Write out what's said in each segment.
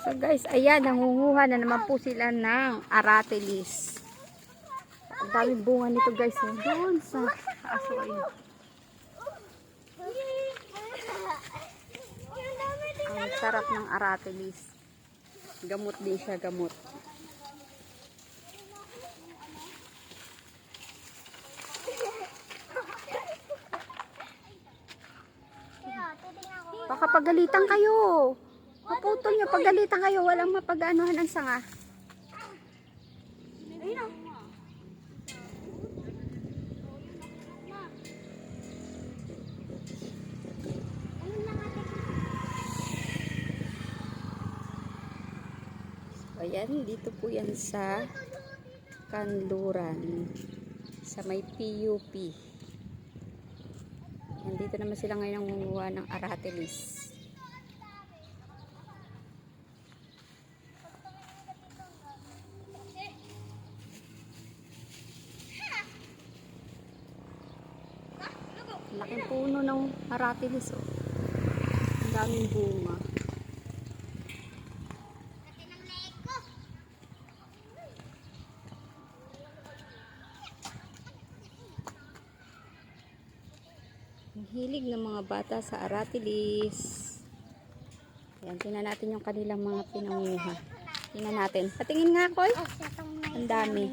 So guys, ayan, nangunguha na naman po sila ng aratilis. Ang daming bunga nito guys. oh. Doon sa aso ayun. Ang sarap ng aratilis. Gamot din siya, gamot. Baka pagalitan kayo. Maputol nyo, pagalitan kayo. Walang mapag-anuhan ang sanga. So, ayan, dito po yan sa Kanluran. Sa may PUP. Nandito naman sila ngayon nangunguha ng aratilis. Laking puno ng aratilis oh. Ang daming bunga. Ang hilig ng mga bata sa aratilis. Ayan, tingnan natin yung kanilang mga pinanguha. Tingnan natin. Patingin nga, Koy. Ang dami.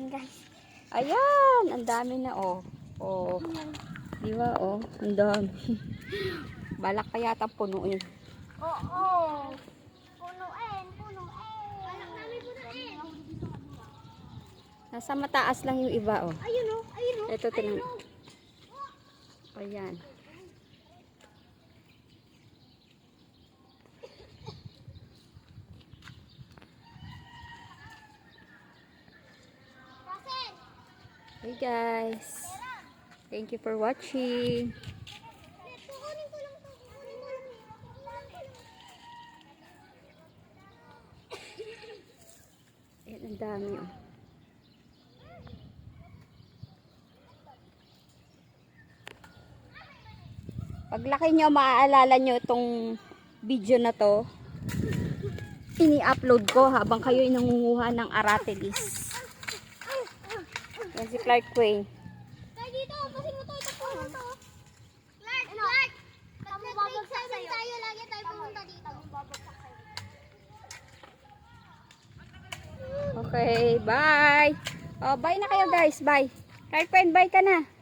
Ayan, ang dami na, oh. Oh. Di ba, oh. Ang dami. Balak pa yata punuin. Oo. Punuin, punuin. Anak namin punuin. Nasa mataas lang yung iba, oh. Ayun o, ayun o. Ito, tingnan. Ayan. Rasen, Hey guys. Thank you for watching. Ayan, ang dami, oh. Paglaki nyo, maaalala nyo itong video na to. Ini-upload ko habang kayo nangunguha ng aratilis. Yan si Clark Quay. Tayo dito, pasin mo to. Ito po mo to. Clark, Clark. Pag nag-break session tayo, lagi tayo pumunta dito. Okay, bye. Oh, bye na kayo guys. Bye. Quay, bye ka na.